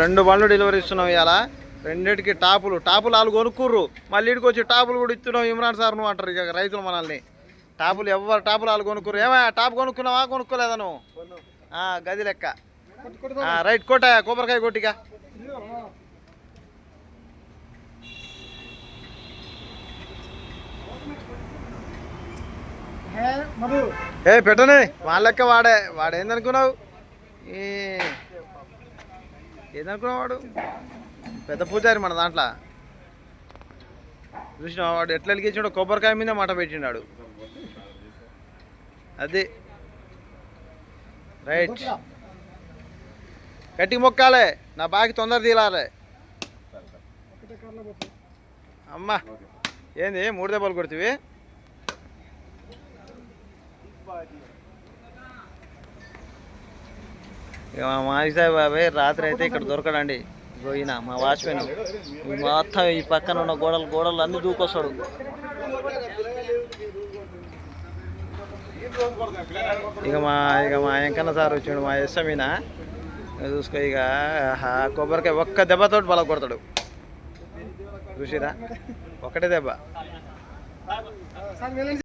రెండు బండ్లు డెలివరీ ఇస్తున్నాం ఇవాళ రెండింటికి టాపులు. టాపులు వాళ్ళు కొనుక్కుర్రు. మళ్ళీ ఇడికి వచ్చి టాపులు కూడా ఇస్తున్నాం ఇమ్రాన్ సార్ నువ్వు అంటారు ఇక రైతులు మనల్ని. టాపులు ఎవరు టాపులు వాళ్ళు కొనుక్కుర్రు. ఏమా టాప్ కొనుక్కున్నావా కొనుక్కోలేదా నువ్వు? ఆ, గది లెక్క. రైట్ కొట్ట కొబ్బరికాయ కొట్టిగా ఏ పెట్టనే వాళ్ళ లెక్క వాడే వాడు ఏందనుకున్నావు ఈ ఏందనుకున్నావు వాడు పెద్ద పూజారి మన దాంట్లో. చూసిన వాడు ఎట్లా ఎలిగించాడు కొబ్బరికాయ మీద మాట పెట్టినాడు అది. రైట్. గట్టి మొక్కాలే. నా బాకి తొందర తీలాలే అమ్మా. ఏంది? మూడు దెబ్బలు కొడుతుంది ఇక మా మాజీ బాబాయ్ రాత్రి అయితే ఇక్కడ దొరకడండి. పోయిన మా వాచ్మెన్. మొత్తం ఈ పక్కన ఉన్న గోడలు గోడలు అన్ని దూకొస్తాడు. ఇక మా ఇక మా వెంకన్న సార్ వచ్చిండు మా ఎస్ఎమీన చూసుకో ఇక ఆహా, కొబ్బరికాయ ఒక్క దెబ్బతోటి బల కొడతాడు. చూసిరా? ఒకటే దెబ్బ.